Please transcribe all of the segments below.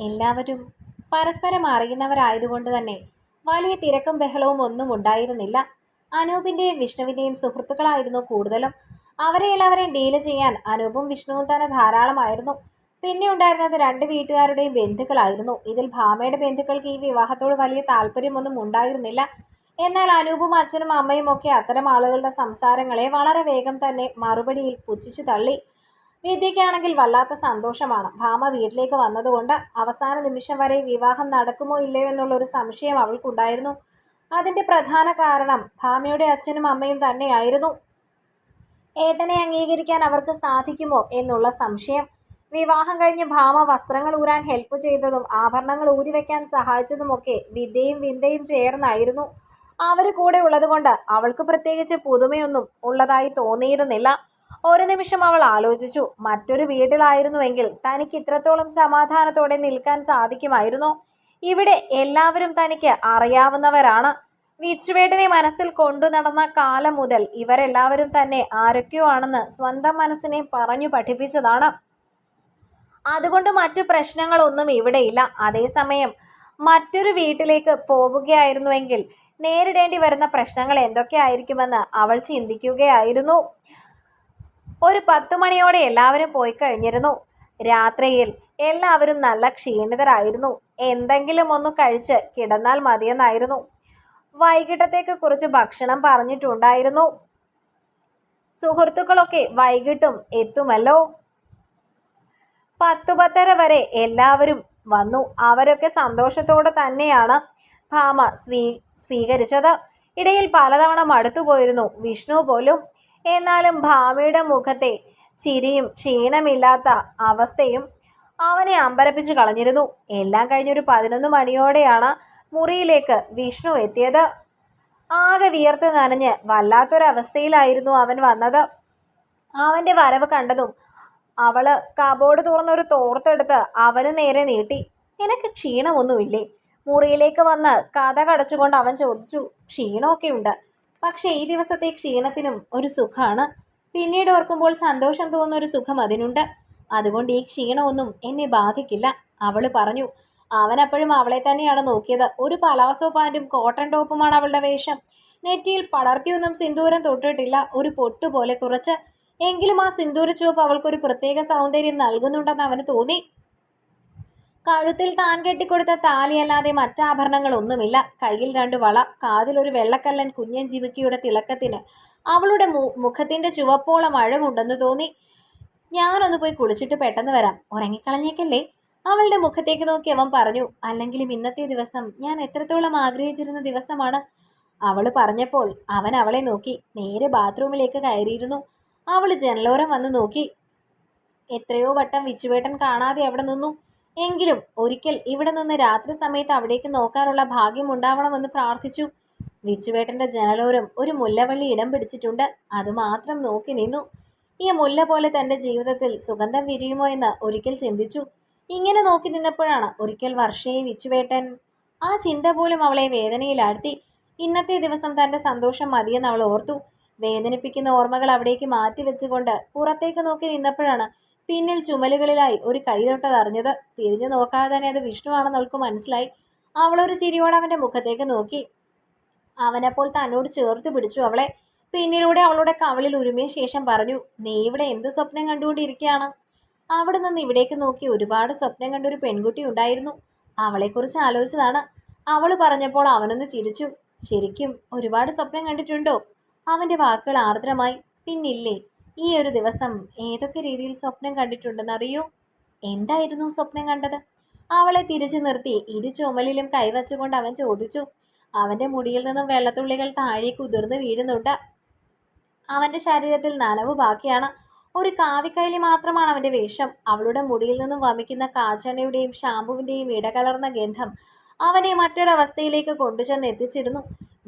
എല്ലാവരും പരസ്പരം അറിയുന്നവരായതുകൊണ്ട് തന്നെ വലിയ തിരക്കും ബഹളവും ഒന്നും ഉണ്ടായിരുന്നില്ല. അനൂപിന്റെയും വിഷ്ണുവിന്റെയും സുഹൃത്തുക്കളായിരുന്നു കൂടുതലും. അവരെ എല്ലാവരെയും ഡീൽ ചെയ്യാൻ അനൂപും വിഷ്ണുവും തന്നെ ധാരാളമായിരുന്നു. പിന്നെ ഉണ്ടായിരുന്നത് രണ്ട് വീട്ടുകാരുടെയും ബന്ധുക്കളായിരുന്നു. ഇതിൽ ഭാമയുടെ ബന്ധുക്കൾക്ക് ഈ വിവാഹത്തോട് വലിയ താല്പര്യമൊന്നും ഉണ്ടായിരുന്നില്ല. എന്നാൽ അനൂപും അച്ഛനും അമ്മയും ഒക്കെ അത്തരം ആളുകളുടെ സംസാരങ്ങളെ വളരെ വേഗം തന്നെ മറുപടിയിൽ പുച്ഛിച്ചു തള്ളി. വിദ്യയ്ക്കാണെങ്കിൽ വല്ലാത്ത സന്തോഷമാണ്. ഭാമ വീട്ടിലേക്ക് വന്നതുകൊണ്ട് അവസാന നിമിഷം വരെ വിവാഹം നടക്കുമോ ഇല്ലയോ എന്നുള്ള ഒരു സംശയം അവൾക്കുണ്ടായിരുന്നു. അതിന്റെ പ്രധാന കാരണം ഭാമയുടെ അച്ഛനും അമ്മയും തന്നെയായിരുന്നു. ഏട്ടനെ അംഗീകരിക്കാൻ അവർക്ക് സാധിക്കുമോ എന്നുള്ള സംശയം. വിവാഹം കഴിഞ്ഞ് ഭാമ വസ്ത്രങ്ങൾ ഊരാൻ ഹെൽപ്പ് ചെയ്തതും ആഭരണങ്ങൾ ഊരിവെക്കാൻ സഹായിച്ചതുമൊക്കെ വിദ്യയും വിന്ദയും ചേർന്നായിരുന്നു. അവർ കൂടെ ഉള്ളതുകൊണ്ട് അവൾക്ക് പ്രത്യേകിച്ച് പുതുമയൊന്നും ഉള്ളതായി തോന്നിയിരുന്നില്ല. ഒരു നിമിഷം അവൾ ആലോചിച്ചു. മറ്റൊരു വീട്ടിലായിരുന്നുവെങ്കിൽ തനിക്ക് ഇത്രത്തോളം സമാധാനത്തോടെ നിൽക്കാൻ സാധിക്കുമായിരുന്നോ? ഇവിടെ എല്ലാവരും തനിക്ക് അറിയാവുന്നവരാണ്. വിച്ചുവേട്ടനെ മനസ്സിൽ കൊണ്ടു നടന്ന കാലം മുതൽ ഇവരെല്ലാവരും തന്നെ ആരൊക്കെയോ ആണെന്ന് സ്വന്തം മനസ്സിനെ പറഞ്ഞു പഠിപ്പിച്ചതാണ്. അതുകൊണ്ട് മറ്റു പ്രശ്നങ്ങളൊന്നും ഇവിടെയില്ല അതേസമയം മറ്റൊരു വീട്ടിലേക്ക് പോവുകയായിരുന്നുവെങ്കിൽ നേരിടേണ്ടി വരുന്ന പ്രശ്നങ്ങൾ എന്തൊക്കെയായിരിക്കുമെന്ന് അവൾ ചിന്തിക്കുകയായിരുന്നു. ഒരു പത്തു മണിയോടെ എല്ലാവരും പോയി കഴിഞ്ഞിരുന്നു. രാത്രിയിൽ എല്ലാവരും നല്ല ക്ഷീണിതരായിരുന്നു. എന്തെങ്കിലും ഒന്ന് കഴിച്ച് കിടന്നാൽ മതിയെന്നായിരുന്നു. വൈകിട്ടത്തേക്ക് കുറച്ച് ഭക്ഷണം പറഞ്ഞിട്ടുണ്ടായിരുന്നു. സുഹൃത്തുക്കളൊക്കെ വൈകിട്ടും എത്തുമല്ലോ? പത്തു പത്തര വരെ എല്ലാവരും വന്നു. അവരൊക്കെ സന്തോഷത്തോടെ തന്നെയാണ് ഭാമ സ്വീ സ്വീകരിച്ചത്. ഇടയിൽ പലതവണ മടുത്തുപോയിരുന്നു വിഷ്ണു പോലും. എന്നാലും ഭാമയുടെ മുഖത്തെ ചിരിയും ക്ഷീണമില്ലാത്ത അവസ്ഥയും അവനെ അമ്പരപ്പിച്ചു കളഞ്ഞിരുന്നു. എല്ലാം കഴിഞ്ഞൊരു പതിനൊന്ന് മണിയോടെയാണ് മുറിയിലേക്ക് വിഷ്ണു എത്തിയത്. ആകെ വിയർത്ത് നനഞ്ഞ് വല്ലാത്തൊരവസ്ഥയിലായിരുന്നു അവൻ വന്നത്. അവന്റെ വരവ് കണ്ടതും അവൾ കബോർഡ് തുറന്നൊരു തോർത്തെടുത്ത് അവന് നേരെ നീട്ടി. നിനക്ക് ക്ഷീണമൊന്നുമില്ലേ? മുറിയിലേക്ക് വന്ന് കഥ കടച്ചുകൊണ്ട് അവൻ ചോദിച്ചു. ക്ഷീണമൊക്കെ ഉണ്ട് പക്ഷേ ഈ ദിവസത്തെ ക്ഷീണത്തിനും ഒരു സുഖമാണ് പിന്നീട് ഓർക്കുമ്പോൾ സന്തോഷം തോന്നുന്ന ഒരു സുഖം അതിനുണ്ട്. അതുകൊണ്ട് ഈ ക്ഷീണമൊന്നും എന്നെ ബാധിക്കില്ല. അവൾ പറഞ്ഞു അവൻ അപ്പോഴും അവളെ തന്നെയാണ് നോക്കിയത്. ഒരു പലാസോ പാന്റും കോട്ടൺ ടോപ്പുമാണ് അവളുടെ വേഷം. നെറ്റിയിൽ പടർത്തിയൊന്നും സിന്ദൂരം തൊട്ടിട്ടില്ല. ഒരു പൊട്ട് പോലെ കുറച്ച്. എങ്കിലും ആ സിന്ദൂര ചുവപ്പ് അവൾക്കൊരു പ്രത്യേക സൗന്ദര്യം നൽകുന്നുണ്ടെന്ന് അവന് തോന്നി. കഴുത്തിൽ താൻ കെട്ടിക്കൊടുത്ത താലിയല്ലാതെ മറ്റാഭരണങ്ങളൊന്നുമില്ല. കയ്യിൽ രണ്ട് വള കാതിലൊരു വെള്ളക്കല്ലൻ കുഞ്ഞൻ ജിമിക്കിയുടെ തിളക്കത്തിന്. അവളുടെ മുഖത്തിന്റെ ചുവപ്പോളം അഴകുണ്ടെന്ന് തോന്നി. ഞാനൊന്ന് പോയി കുളിച്ചിട്ട് പെട്ടെന്ന് വരാം. ഉറങ്ങിക്കളഞ്ഞേക്കല്ലേ? അവളുടെ മുഖത്തേക്ക് നോക്കി അവൻ പറഞ്ഞു അല്ലെങ്കിലും ഇന്നത്തെ ദിവസം ഞാൻ എത്രത്തോളം ആഗ്രഹിച്ചിരുന്ന ദിവസമാണ്. അവൾ പറഞ്ഞപ്പോൾ അവൻ അവളെ നോക്കി നേരെ ബാത്റൂമിലേക്ക് കയറിയിരുന്നു. അവൾ ജനലോരം വന്ന് നോക്കി എത്രയോ വട്ടം വിച്ചുവേട്ടൻ കാണാതെ അവിടെ നിന്നു. എങ്കിലും ഒരിക്കൽ ഇവിടെ നിന്ന് രാത്രി സമയത്ത് അവിടേക്ക് നോക്കാനുള്ള ഭാഗ്യം ഉണ്ടാവണമെന്ന് പ്രാർത്ഥിച്ചു. വിച്ചുവേട്ടന്റെ ജനലോരം ഒരു മുല്ലവള്ളി ഇടം പിടിച്ചിട്ടുണ്ട്. അതുമാത്രം നോക്കി നിന്നു. ഈ മുല്ല പോലെ തന്റെ ജീവിതത്തിൽ സുഗന്ധം വിരിയുമോ എന്ന് ഒരിക്കൽ ചിന്തിച്ചു. ഇങ്ങനെ നോക്കി നിന്നപ്പോഴാണ് ഒരിക്കൽ വർഷയെ വിച്ചുവേട്ടൻ ആ ചിന്ത പോലും അവളെ വേദനയിലാഴ്ത്തി. ഇന്നത്തെ ദിവസം തന്റെ സന്തോഷം മതിയെന്ന് അവൾ ഓർത്തു. വേദനിപ്പിക്കുന്ന ഓർമ്മകൾ അവിടേക്ക് മാറ്റി വെച്ചുകൊണ്ട് പുറത്തേക്ക് നോക്കി നിന്നപ്പോഴാണ് പിന്നിൽ ചുമലുകളിലായി ഒരു കൈ തൊട്ടതറിഞ്ഞത് തിരിഞ്ഞു നോക്കാതെ തന്നെ അത് വിഷ്ണുവാണെന്ന് അവൾക്ക് മനസ്സിലായി. അവളൊരു ചിരിയോടെ അവന്റെ മുഖത്തേക്ക് നോക്കി. അവനപ്പോൾ തന്നോട് ചേർത്ത് പിടിച്ചു. അവളെ പിന്നിലൂടെ അവളുടെ കവളിൽ ഉരുമിയ ശേഷം പറഞ്ഞു നീ ഇവിടെ എന്ത് സ്വപ്നം കണ്ടുകൊണ്ടിരിക്കുകയാണ്? അവിടെ നിന്ന് ഇവിടേക്ക് നോക്കി ഒരുപാട് സ്വപ്നം കണ്ടൊരു പെൺകുട്ടി ഉണ്ടായിരുന്നു. അവളെക്കുറിച്ച് ആലോചിച്ചതാണ്. അവൾ പറഞ്ഞപ്പോൾ അവനൊന്ന് ചിരിച്ചു. ശരിക്കും ഒരുപാട് സ്വപ്നം കണ്ടിട്ടുണ്ടോ? അവന്റെ വാക്കുകൾ ആർദ്രമായി. പിന്നില്ലേ ഈ ഒരു ദിവസം ഏതൊക്കെ രീതിയിൽ സ്വപ്നം കണ്ടിട്ടുണ്ടെന്നറിയോ എന്തായിരുന്നു സ്വപ്നം കണ്ടത്? അവളെ തിരിച്ചു നിർത്തി ഇരു ചുമലിലും കൈവച്ചുകൊണ്ട് അവൻ ചോദിച്ചു അവന്റെ മുടിയിൽ നിന്നും വെള്ളത്തുള്ളികൾ താഴേക്ക് ഉതിർന്ന് വീഴുന്നുണ്ട്. അവന്റെ ശരീരത്തിൽ നനവ് ബാക്കിയാണ്. ഒരു കാവിക്കൈലി മാത്രമാണ് അവന്റെ വേഷം. അവളുടെ മുടിയിൽ നിന്നും വമിക്കുന്ന കാച്ചെണ്ണയുടെയും ഷാമ്പുവിന്റെയും ഇടകലർന്ന ഗന്ധം അവനെ മറ്റൊരവസ്ഥയിലേക്ക് കൊണ്ടുചെന്ന് എത്തിച്ചിരുന്നു.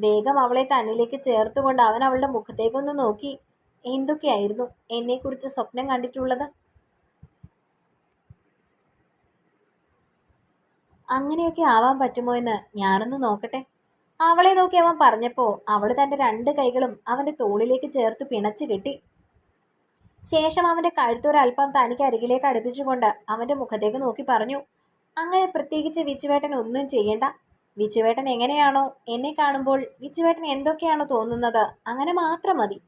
വേഗം അവളെ തന്നിലേക്ക് ചേർത്തുകൊണ്ട് അവൻ അവളുടെ മുഖത്തേക്കൊന്ന് നോക്കി. എന്തൊക്കെയായിരുന്നു എന്നെക്കുറിച്ച് സ്വപ്നം കണ്ടിട്ടുള്ളത്? അങ്ങനെയൊക്കെ ആവാൻ പറ്റുമോ എന്ന് ഞാനൊന്ന് നോക്കട്ടെ. അവളെ നോക്കി അവൻ പറഞ്ഞപ്പോൾ അവൾ തന്റെ രണ്ട് കൈകളും അവന്റെ തോളിലേക്ക് ചേർത്ത് പിണച്ചു കെട്ടി. ശേഷം അവന്റെ കഴുത്തൊരൽപ്പം തനിക്ക് അരികിലേക്ക് അടുപ്പിച്ചുകൊണ്ട് അവന്റെ മുഖത്തേക്ക് നോക്കി പറഞ്ഞു അങ്ങനെ പ്രത്യേകിച്ച് വിച്ചുവേട്ടൻ ഒന്നും ചെയ്യണ്ട. വിച്ചുവേട്ടൻ എങ്ങനെയാണോ എന്നെ കാണുമ്പോൾ വിച്ചുവേട്ടൻ എന്തൊക്കെയാണോ തോന്നുന്നത് അങ്ങനെ മാത്രം മതി.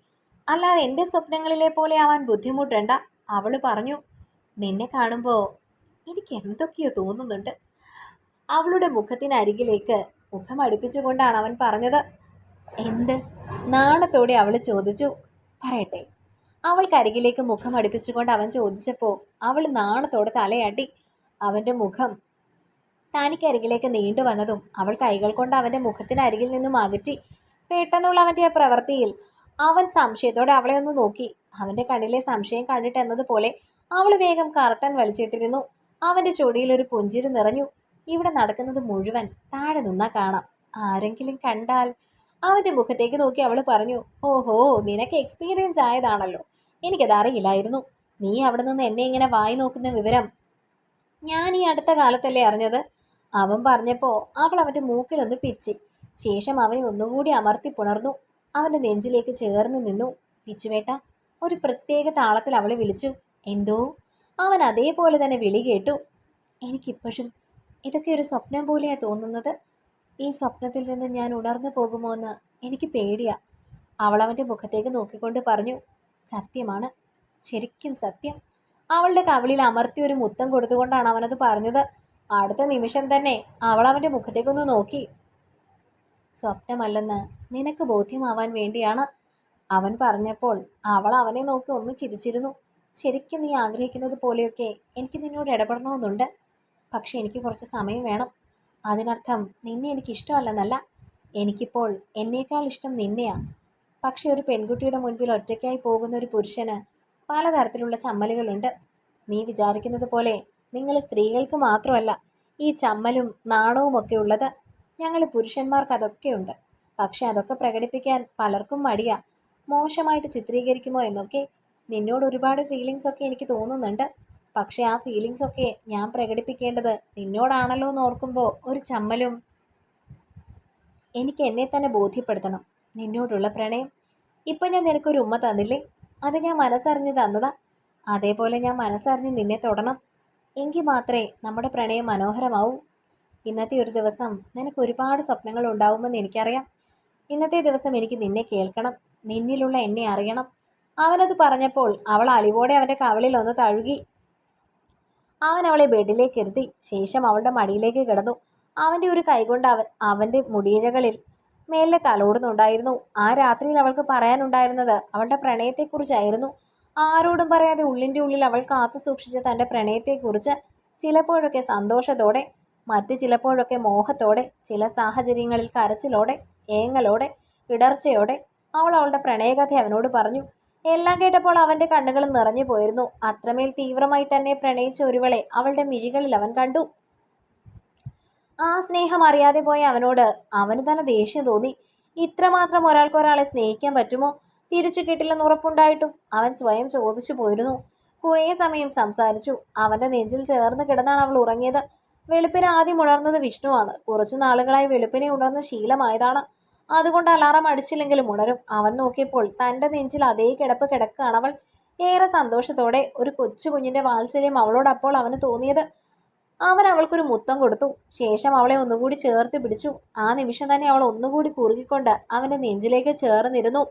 അല്ലാതെ എന്റെ സ്വപ്നങ്ങളിലെ പോലെ ആവാൻ ബുദ്ധിമുട്ടണ്ട. അവൾ പറഞ്ഞു നിന്നെ കാണുമ്പോൾ എനിക്ക് എന്തൊക്കെയോ തോന്നുന്നുണ്ട്. അവളുടെ മുഖത്തിനരികിലേക്ക് മുഖം അടുപ്പിച്ചുകൊണ്ടാണ് അവൻ പറഞ്ഞത്. എന്ത്? നാണത്തോടെ അവൾ ചോദിച്ചു. പറയട്ടെ. അവൾക്കരികിലേക്ക് മുഖം അടുപ്പിച്ചുകൊണ്ട് അവൻ ചോദിച്ചപ്പോൾ അവൾ നാണത്തോടെ തലയാട്ടി. അവന്റെ മുഖം തനിക്കരികിലേക്ക് നീണ്ടു വന്നതും അവൾ കൈകൾ കൊണ്ട് അവന്റെ മുഖത്തിനരികിൽ നിന്നും അകറ്റി. പെട്ടെന്നുള്ള അവന്റെ ആ പ്രവൃത്തിയിൽ അവൻ സംശയത്തോടെ അവളെ ഒന്ന് നോക്കി. അവന്റെ കണ്ണിലെ സംശയം കണ്ടിട്ട് എന്നതുപോലെ അവൾ വേഗം കർട്ടൻ വലിച്ചിട്ടിരുന്നു. അവന്റെ ചൊടിയിൽ ഒരു പുഞ്ചിരി നിറഞ്ഞു. ഇവിടെ നടക്കുന്നത് മുഴുവൻ താഴെ നിന്നാ കാണാം. ആരെങ്കിലും കണ്ടാൽ അവന്റെ മുഖത്തേക്ക് നോക്കി അവൾ പറഞ്ഞു ഓഹോ നിനക്ക് എക്സ്പീരിയൻസ് ആയതാണല്ലോ. എനിക്കത് അറിയില്ലായിരുന്നു നീ അവിടെ നിന്ന് എന്നെ ഇങ്ങനെ വായി നോക്കുന്ന വിവരം. ഞാൻ ഈ അടുത്ത കാലത്തല്ലേ അറിഞ്ഞത്? അവൻ പറഞ്ഞപ്പോൾ അവൾ അവന്റെ മൂക്കിലൊന്ന് പിച്ചി. ശേഷം അവനെ ഒന്നുകൂടി അമർത്തി പുണർന്നു. അവന്റെ നെഞ്ചിലേക്ക് ചേർന്ന് നിന്നു. പിച്ചുവേട്ട ഒരു പ്രത്യേക താളത്തിൽ അവളെ വിളിച്ചു. എന്തോ? അവൻ അതേപോലെ തന്നെ വിളി കേട്ടു. എനിക്കിപ്പോഴും ഇതൊക്കെ ഒരു സ്വപ്നം പോലെയാണ് തോന്നുന്നത്. ഈ സ്വപ്നത്തിൽ നിന്ന് ഞാൻ ഉണർന്നു പോകുമോ എന്ന് എനിക്ക് പേടിയാ. അവൾ അവന്റെ മുഖത്തേക്ക് നോക്കിക്കൊണ്ട് പറഞ്ഞു സത്യമാണ്. ശരിക്കും സത്യം. അവളുടെ കവിളിൽ അമർത്തി ഒരു മുത്തം കൊടുത്തുകൊണ്ടാണ് അവനത് പറഞ്ഞത്. അടുത്ത നിമിഷം തന്നെ അവൾ അവന്റെ മുഖത്തേക്കൊന്ന് നോക്കി. സ്വപ്നമല്ലെന്ന് നിനക്ക് ബോധ്യമാവാൻ വേണ്ടിയാണ്. അവൻ പറഞ്ഞപ്പോൾ അവൾ അവനെ നോക്കി ഒന്ന് ചിരിച്ചിരുന്നു. ശരിക്കും നീ ആഗ്രഹിക്കുന്നത് പോലെയൊക്കെ എനിക്ക് നിന്നോട് ഇടപെടണമെന്നുണ്ട്. പക്ഷെ എനിക്ക് കുറച്ച് സമയം വേണം. അതിനർത്ഥം നിന്നെ എനിക്ക് ഇഷ്ടമല്ലെന്നല്ല എനിക്കിപ്പോൾ എന്നേക്കാൾ ഇഷ്ടം നിന്നെയാണ് പക്ഷെ ഒരു പെൺകുട്ടിയുടെ മുൻപിൽ ഒറ്റയ്ക്കായി പോകുന്ന ഒരു പുരുഷന് പലതരത്തിലുള്ള ചമ്മലുകളുണ്ട്. നീ വിചാരിക്കുന്നത് പോലെ നിങ്ങൾ സ്ത്രീകൾക്ക് മാത്രമല്ല ഈ ചമ്മലും നാണവും ഒക്കെ ഉള്ളത് ഞങ്ങൾ പുരുഷന്മാർക്ക് അതൊക്കെയുണ്ട് പക്ഷെ അതൊക്കെ പ്രകടിപ്പിക്കാൻ പലർക്കും മടിയാ. മോശമായിട്ട് ചിത്രീകരിക്കുമോ എന്നൊക്കെ നിന്നോട് ഒരുപാട് ഫീലിങ്സ് ഒക്കെ എനിക്ക് തോന്നുന്നുണ്ട്. പക്ഷെ ആ ഫീലിങ്സ് ഒക്കെ ഞാൻ പ്രകടിപ്പിക്കേണ്ടത് നിന്നോടാണല്ലോ എന്ന് ഓർക്കുമ്പോൾ ഒരു ചമ്മലും എനിക്ക് എന്നെ തന്നെ ബോധ്യപ്പെടുത്തണം. നിന്നോടുള്ള പ്രണയം ഇപ്പം ഞാൻ നിനക്കൊരു ഉമ്മ തന്നില്ലേ? അത് ഞാൻ മനസ്സറിഞ്ഞ് തന്നതാ. അതേപോലെ ഞാൻ മനസ്സറിഞ്ഞ് നിന്നെ തൊടണം. എങ്കിൽ മാത്രമേ നമ്മുടെ പ്രണയം മനോഹരമാവൂ. ഇന്നത്തെ ഒരു ദിവസം നിനക്ക് ഒരുപാട് സ്വപ്നങ്ങൾ ഉണ്ടാവുമെന്ന് എനിക്കറിയാം. ഇന്നത്തെ ദിവസം എനിക്ക് നിന്നെ കേൾക്കണം. നിന്നിലുള്ള എന്നെ അറിയണം. അവനത് പറഞ്ഞപ്പോൾ അവൾ അലിവോടെ അവന്റെ കവളിൽ ഒന്ന് തഴുകി. അവൻ അവളെ ബെഡിലേക്ക് ഇരുത്തി. ശേഷം അവളുടെ മടിയിലേക്ക് കിടന്നു. അവന്റെ ഒരു കൈകൊണ്ട് അവൻ അവന്റെ മുടിയിഴകളിൽ മേലെ തലോടുന്നുണ്ടായിരുന്നു ആ രാത്രിയിൽ അവൾക്ക് പറയാനുണ്ടായിരുന്നത് അവളുടെ പ്രണയത്തെക്കുറിച്ചായിരുന്നു. ആരോടും പറയാതെ ഉള്ളിന്റെ ഉള്ളിൽ അവൾ കാത്തു സൂക്ഷിച്ച തന്റെ പ്രണയത്തെക്കുറിച്ച് ചിലപ്പോഴൊക്കെ സന്തോഷത്തോടെ മറ്റ് ചിലപ്പോഴൊക്കെ മോഹത്തോടെ ചില സാഹചര്യങ്ങളിൽ കരച്ചിലോടെ ഏങ്ങലോടെ ഇടർച്ചയോടെ അവൾ അവളുടെ പ്രണയകഥ അവനോട് പറഞ്ഞു. എല്ലാം കേട്ടപ്പോൾ അവന്റെ കണ്ണുകൾ നിറഞ്ഞു പോയിരുന്നു. അത്രമേൽ തീവ്രമായി തന്നെ പ്രണയിച്ച ഒരുവളെ അവളുടെ മിഴികളിൽ അവൻ കണ്ടു. ആ സ്നേഹം അറിയാതെ പോയ അവനോട് അവന് തന്നെ ദേഷ്യം തോന്നി. ഇത്രമാത്രം ഒരാൾക്കൊരാളെ സ്നേഹിക്കാൻ പറ്റുമോ? തിരിച്ചു കിട്ടില്ലെന്ന് ഉറപ്പുണ്ടായിട്ടും അവൻ സ്വയം ചോദിച്ചു പോയിരുന്നു. കുറേ സമയം സംസാരിച്ചു. അവന്റെ നെഞ്ചിൽ ചേർന്ന് കിടന്നാണ് അവൾ ഉറങ്ങിയത്. വെളുപ്പിന് ആദ്യം ഉണർന്നത് വിഷ്ണുവാണ്. കുറച്ചു നാളുകളായി വെളുപ്പിനെ ഉണർന്ന ശീലമായതാണ്. അതുകൊണ്ട് അലാറം അടിച്ചില്ലെങ്കിലും ഉണരും. അവൻ നോക്കിയപ്പോൾ തന്റെ നെഞ്ചിൽ അതേ കിടപ്പ് കിടക്കുകയാണ് അവൾ. ഏറെ സന്തോഷത്തോടെ ഒരു കൊച്ചു കുഞ്ഞിന്റെ വാത്സല്യം അവളോടപ്പോൾ അവന് തോന്നിയത്. അവൻ അവൾക്കൊരു മുത്തം കൊടുത്തു. ശേഷം അവളെ ഒന്നുകൂടി ചേർത്ത് പിടിച്ചു. ആ നിമിഷം തന്നെ അവൾ ഒന്നുകൂടി കുറുകിക്കൊണ്ട് അവന്റെ നെഞ്ചിലേക്ക് ചേർന്നിരുന്നു.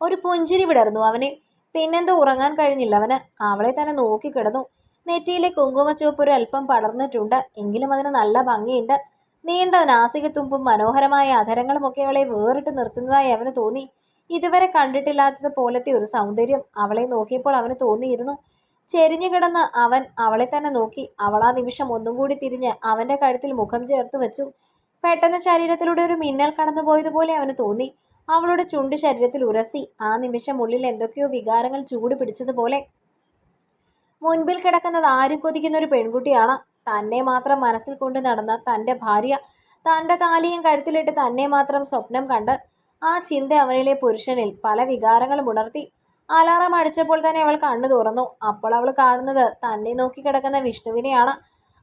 ഒരു പുഞ്ചിരി വിടർന്നു അവനെ. പിന്നെന്തോ ഉറങ്ങാൻ കഴിഞ്ഞില്ല അവന്. അവളെ തന്നെ നോക്കിക്കിടന്നു നെറ്റിയിലെ കുങ്കുമച്ചുവപ്പൊരു അല്പം പടർന്നിട്ടുണ്ട്. എങ്കിലും അതിന് നല്ല ഭംഗിയുണ്ട്. നീണ്ട നാസികത്തുമ്പും മനോഹരമായ അധരങ്ങളുമൊക്കെ അവളെ വേറിട്ട് നിർത്തുന്നതായി അവന് തോന്നി. ഇതുവരെ കണ്ടിട്ടില്ലാത്തത് പോലത്തെ ഒരു സൗന്ദര്യം അവളെ നോക്കിയപ്പോൾ അവന് തോന്നിയിരുന്നു. ചെരിഞ്ഞു കിടന്ന് അവൻ അവളെ തന്നെ നോക്കി. അവൾ ആ നിമിഷം ഒന്നും കൂടി തിരിഞ്ഞ് അവന്റെ കഴുത്തിൽ മുഖം ചേർത്ത് വെച്ചു. പെട്ടെന്ന് ശരീരത്തിലൂടെ ഒരു മിന്നൽ കടന്നുപോയതുപോലെ അവന് തോന്നി. അവളുടെ ചുണ്ട് ശരീരത്തിൽ ഉരസി. ആ നിമിഷം ഉള്ളിൽ എന്തൊക്കെയോ വികാരങ്ങൾ ചൂട് പിടിച്ചതുപോലെ മുൻപിൽ കിടക്കുന്നത് ആരും കൊതിക്കുന്ന ഒരു പെൺകുട്ടിയാണ്. തന്നെ മാത്രം മനസ്സിൽ കൊണ്ട് നടന്ന തന്റെ ഭാര്യ തന്റെ താലിയും കഴുത്തിലിട്ട് തന്നെ മാത്രം സ്വപ്നം കണ്ട് ആ ചിന്ത അവനിലെ പുരുഷനിൽ പല വികാരങ്ങളും ഉണർത്തി. അലാറം അടിച്ചപ്പോൾ തന്നെ അവൾ കണ്ണു തുറന്നു. അപ്പോൾ അവൾ കാണുന്നത് തന്നെ നോക്കി കിടക്കുന്ന വിഷ്ണുവിനെയാണ്.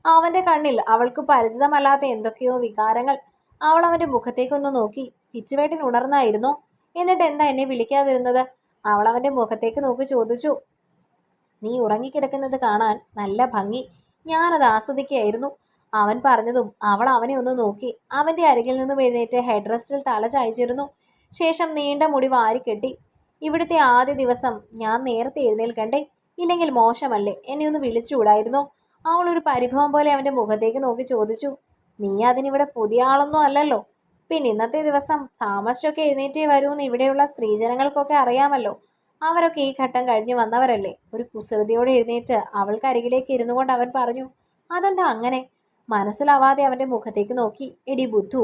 അവന്റെ കണ്ണിൽ അവൾക്ക് പരിചിതമല്ലാത്ത എന്തൊക്കെയോ വികാരങ്ങൾ അവൾ അവന്റെ മുഖത്തേക്കൊന്ന് നോക്കി. പിച്ചുവേട്ടൻ ഉണർന്നായിരുന്നു. എന്നിട്ട് എന്താ എന്നെ വിളിക്കാതിരുന്നത്? അവൾ അവന്റെ മുഖത്തേക്ക് നോക്കി ചോദിച്ചു. നീ ഉറങ്ങിക്കിടക്കുന്നത് കാണാൻ നല്ല ഭംഗി. ഞാനത് ആസ്വദിക്കുകയായിരുന്നു. അവൻ പറഞ്ഞതും അവൾ അവനെ ഒന്ന് നോക്കി. അവന്റെ അരികിൽ നിന്ന് എഴുന്നേറ്റ് ഹെഡ് റെസ്റ്റിൽ തല ചായച്ചിരുന്നു. ശേഷം നീണ്ട മുടി വാരിക്കെട്ടി ഇവിടുത്തെ ആദ്യ ദിവസം ഞാൻ നേരത്തെ എഴുന്നേൽക്കണ്ടേ? ഇല്ലെങ്കിൽ മോശമല്ലേ? എന്നെ ഒന്ന് വിളിച്ചുകൂടായിരുന്നോ? അവൾ ഒരു പരിഭവം പോലെ അവന്റെ മുഖത്തേക്ക് നോക്കി ചോദിച്ചു. നീ അതിനിവിടെ പുതിയ ആളൊന്നും അല്ലല്ലോ. പിന്നെ ഇന്നത്തെ ദിവസം താമസിച്ചൊക്കെ എഴുന്നേറ്റേ വരൂന്ന് ഇവിടെയുള്ള സ്ത്രീജനങ്ങൾക്കൊക്കെ അറിയാമല്ലോ. അവരൊക്കെ ഈ ഘട്ടം കഴിഞ്ഞ് വന്നവരല്ലേ? ഒരു കുസൃതിയോടെ എഴുന്നേറ്റ് അവൾക്ക് അരികിലേക്ക് ഇരുന്നു കൊണ്ട് അവൻ പറഞ്ഞു അതെന്താ അങ്ങനെ? മനസ്സിലാവാതെ അവന്റെ മുഖത്തേക്ക് നോക്കി എടി ബുദ്ധു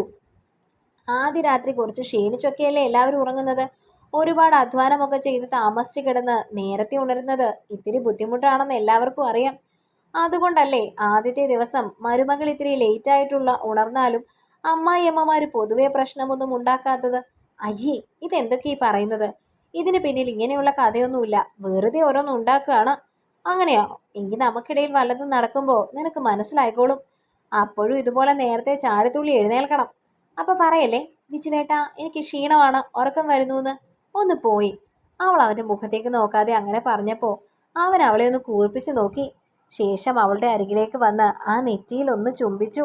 ആദ്യ രാത്രി കുറച്ച് ക്ഷീണിച്ചൊക്കെയല്ലേ എല്ലാവരും ഉറങ്ങുന്നത്? ഒരുപാട് അധ്വാനമൊക്കെ ചെയ്ത് താമസിച്ച് കിടന്ന് നേരത്തെ ഉണരുന്നത് ഇത്തിരി ബുദ്ധിമുട്ടാണെന്ന് എല്ലാവർക്കും അറിയാം. അതുകൊണ്ടല്ലേ ആദ്യത്തെ ദിവസം മരുമകൾ ഇത്തിരി ലേറ്റ് ആയിട്ടുള്ള ഉണർന്നാലും അമ്മായിയമ്മമാർ പൊതുവെ പ്രശ്നമൊന്നും ഉണ്ടാക്കാത്തത്? അയ്യേ ഇതെന്തൊക്കെ പറയുന്നത്? ഇതിന് പിന്നിൽ ഇങ്ങനെയുള്ള കഥയൊന്നുമില്ല. വെറുതെ ഓരോന്ന് ഉണ്ടാക്കുകയാണ്. അങ്ങനെയാണോ? എങ്കിൽ നമുക്കിടയിൽ വല്ലതും നടക്കുമ്പോൾ നിനക്ക് മനസ്സിലായിക്കോളും. അപ്പോഴും ഇതുപോലെ നേരത്തെ ചാടിത്തുള്ളി എഴുന്നേൽക്കണം. അപ്പോൾ പറയല്ലേ വിച്ചുവേട്ട എനിക്ക് ക്ഷീണമാണ്. ഉറക്കം വരുന്നു എന്ന് ഒന്ന് പോയി. അവൾ അവന്റെ മുഖത്തേക്ക് നോക്കാതെ അങ്ങനെ പറഞ്ഞപ്പോൾ അവൻ അവളെ ഒന്ന് കൂർപ്പിച്ച് നോക്കി. ശേഷം അവളുടെ അരികിലേക്ക് വന്ന് ആ നെറ്റിയിൽ ഒന്ന് ചുംബിച്ചു.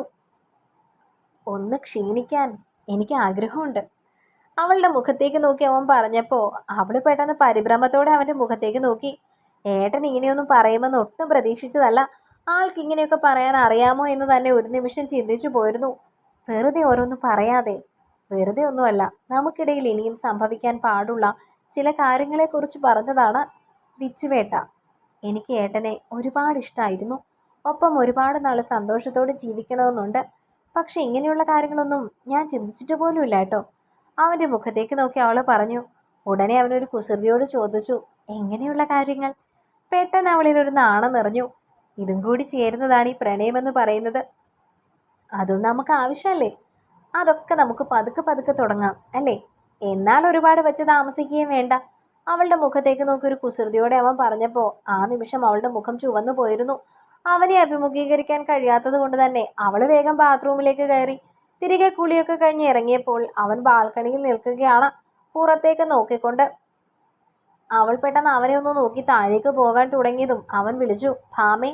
ഒന്ന് ക്ഷീണിക്കാൻ എനിക്ക് ആഗ്രഹമുണ്ട്. അവളുടെ മുഖത്തേക്ക് നോക്കി അവൻ പറഞ്ഞപ്പോൾ അവൾ പെട്ടെന്ന് പരിഭ്രമത്തോടെ അവന്റെ മുഖത്തേക്ക് നോക്കി. ഏട്ടൻ ഇങ്ങനെയൊന്നും പറയുമെന്ന് ഒട്ടും പ്രതീക്ഷിച്ചതല്ല. ആൾക്ക് ഇങ്ങനെയൊക്കെ പറയാൻ അറിയാമോ എന്ന് തന്നെ ഒരു നിമിഷം ചിന്തിച്ചു പോയിരുന്നു. വെറുതെ ഓരോന്നും പറയാതെ. വെറുതെ ഒന്നുമല്ല നമുക്കിടയിൽ ഇനിയും സംഭവിക്കാൻ പാടുള്ള ചില കാര്യങ്ങളെക്കുറിച്ച് പറഞ്ഞതാണ് വിച്ചുവേട്ട. എനിക്ക് ഏട്ടനെ ഒരുപാട് ഇഷ്ടമായിരുന്നു ഒപ്പം ഒരുപാട് നാൾ സന്തോഷത്തോടെ ജീവിക്കണമെന്നുണ്ട്. പക്ഷെ ഇങ്ങനെയുള്ള കാര്യങ്ങളൊന്നും ഞാൻ ചിന്തിച്ചിട്ട് പോലുമില്ല കേട്ടോ. അവന്റെ മുഖത്തേക്ക് നോക്കി അവൾ പറഞ്ഞു ഉടനെ അവനൊരു കുസൃതിയോട് ചോദിച്ചു എങ്ങനെയുള്ള കാര്യങ്ങൾ? പെട്ടെന്ന് ഒരു നാണം നിറഞ്ഞു. ഇതും കൂടി ചേരുന്നതാണ് ഈ പ്രണയമെന്ന് പറയുന്നത്. അതും നമുക്ക് ആവശ്യമല്ലേ? അതൊക്കെ നമുക്ക് പതുക്കെ പതുക്കെ തുടങ്ങാം അല്ലേ? എന്നാൽ ഒരുപാട് വെച്ച് താമസിക്കുകയും വേണ്ട. അവളുടെ മുഖത്തേക്ക് നോക്കി ഒരു കുസൃതിയോടെ അവൻ പറഞ്ഞപ്പോൾ ആ നിമിഷം അവളുടെ മുഖം ചുവന്നു പോയിരുന്നു. അവനെ അഭിമുഖീകരിക്കാൻ കഴിയാത്തത് കൊണ്ട് തന്നെ അവൾ വേഗം ബാത്റൂമിലേക്ക് കയറി. തിരികെ കുളിയൊക്കെ കഴിഞ്ഞ് ഇറങ്ങിയപ്പോൾ അവൻ ബാൽക്കണിയിൽ നിൽക്കുകയാണ് പുറത്തേക്ക് നോക്കിക്കൊണ്ട്. അവൾ പെട്ടെന്ന് അവനെ ഒന്ന് നോക്കി താഴേക്ക് പോകാൻ തുടങ്ങിയതും അവൻ വിളിച്ചു ഭാമേ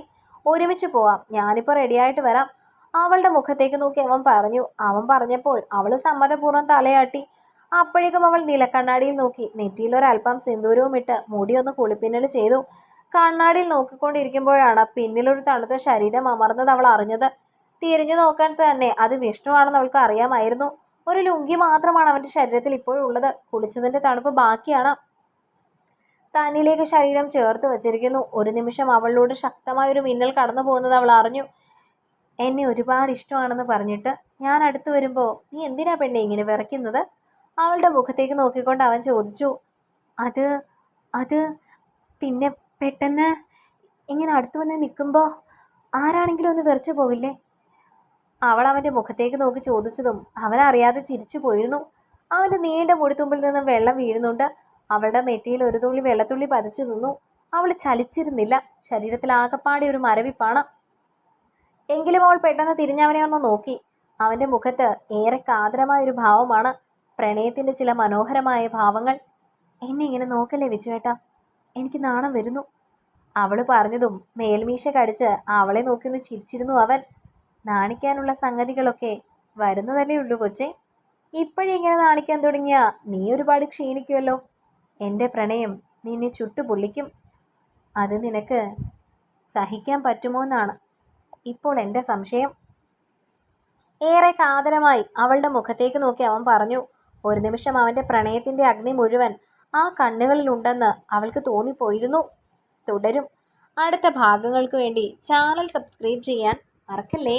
ഒരുമിച്ച് പോവാം. ഞാനിപ്പോൾ റെഡിയായിട്ട് വരാം. അവളുടെ മുഖത്തേക്ക് നോക്കി അവൻ പറഞ്ഞു. അവൻ പറഞ്ഞപ്പോൾ അവൾ സമ്മതപൂർവം തലയാട്ടി. അപ്പോഴേക്കും അവൾ നിലക്കണ്ണാടിയിൽ നോക്കി. നെറ്റിയിൽ ഒരല്പം സിന്ദൂരവും ഇട്ട് മുടിയൊന്ന് കുളിപ്പിന്നൽ ചെയ്തു. കണ്ണാടിയിൽ നോക്കിക്കൊണ്ടിരിക്കുമ്പോഴാണ് പിന്നിലൊരു തണുത്ത ശരീരം അമർന്നത് അവൾ അറിഞ്ഞത്. തിരിഞ്ഞു നോക്കാൻ തന്നെ അത് വിഷ്ണുവാണെന്ന് അവൾക്ക് അറിയാമായിരുന്നു. ഒരു ലുങ്കി മാത്രമാണ് അവന്റെ ശരീരത്തിൽ ഇപ്പോഴുള്ളത് കുളിച്ചതിന്റെ തണുപ്പ് ബാക്കിയാണ്. തന്നിലേക്ക് ശരീരം ചേർത്ത് വച്ചിരിക്കുന്നു. ഒരു നിമിഷം അവളിലൂടെ ശക്തമായ ഒരു മിന്നൽ കടന്നു പോകുന്നത് അവൾ അറിഞ്ഞു. എന്നെ ഒരുപാട് ഇഷ്ടമാണെന്ന് പറഞ്ഞിട്ട് ഞാൻ അടുത്ത് വരുമ്പോൾ നീ എന്തിനാ പെണ്ണെ ഇങ്ങനെ വിറയ്ക്കുന്നത്? അവളുടെ മുഖത്തേക്ക് നോക്കിക്കൊണ്ട് അവൻ ചോദിച്ചു. അത് അത് പിന്നെ പെട്ടെന്ന് ഇങ്ങനെ അടുത്ത് വന്ന് നിൽക്കുമ്പോൾ ആരാണെങ്കിലും ഒന്ന് വിറച്ചു പോവില്ലേ? അവൾ അവന്റെ മുഖത്തേക്ക് നോക്കി ചോദിച്ചതും അവൻ അറിയാതെ ചിരിച്ചു പോയിരുന്നു. അവന്റെ നീണ്ട മുടിത്തുമ്പിൽ നിന്ന് വെള്ളം വീഴുന്നുണ്ട്. അവളുടെ നെറ്റിയിൽ ഒരു തുള്ളി വെള്ളത്തുള്ളി പതിച്ചു നിന്നു. അവൾ ചലിച്ചിരുന്നില്ല. ശരീരത്തിൽ ആകപ്പാടെ ഒരു മരവിപ്പാണ്. എങ്കിലും അവൾ പെട്ടെന്ന് തിരിഞ്ഞവനെ ഒന്ന് നോക്കി. അവന്റെ മുഖത്ത് ഏറെ കാതരമായ ഒരു ഭാവമാണ്. പ്രണയത്തിന്റെ ചില മനോഹരമായ ഭാവങ്ങൾ. എന്നെ ഇങ്ങനെ നോക്കല്ലേ വിച്ചുവേട്ടാ എനിക്ക് നാണം വരുന്നു. അവൾ പറഞ്ഞതും മേൽമീശ കടിച്ച് അവളെ നോക്കി ഒന്ന് ചിരിച്ചിരുന്നു അവൻ. നാണിക്കാനുള്ള സംഗതികളൊക്കെ വരുന്നതല്ലേ ഉള്ളൂ കൊച്ചേ. ഇപ്പോഴിങ്ങനെ നാണിക്കാൻ തുടങ്ങിയ നീ ഒരുപാട് ക്ഷീണിക്കുമല്ലോ എന്റെ പ്രണയം നിന്നെ ചുട്ടുപൊള്ളിക്കും. അത് നിനക്ക് സഹിക്കാൻ പറ്റുമോ എന്നാണ് ഇപ്പോൾ എന്റെ സംശയം. ഏറെ കാതരമായി അവളുടെ മുഖത്തേക്ക് നോക്കി അവൻ പറഞ്ഞു ഒരു നിമിഷം അവന്റെ പ്രണയത്തിന്റെ അഗ്നി മുഴുവൻ ആ കണ്ണുകളിലുണ്ടെന്ന് അവൾക്ക് തോന്നിപ്പോയിരുന്നു. തുടരും. അടുത്ത ഭാഗങ്ങൾക്ക് വേണ്ടി ചാനൽ സബ്സ്ക്രൈബ് ചെയ്യാൻ മറക്കല്ലേ?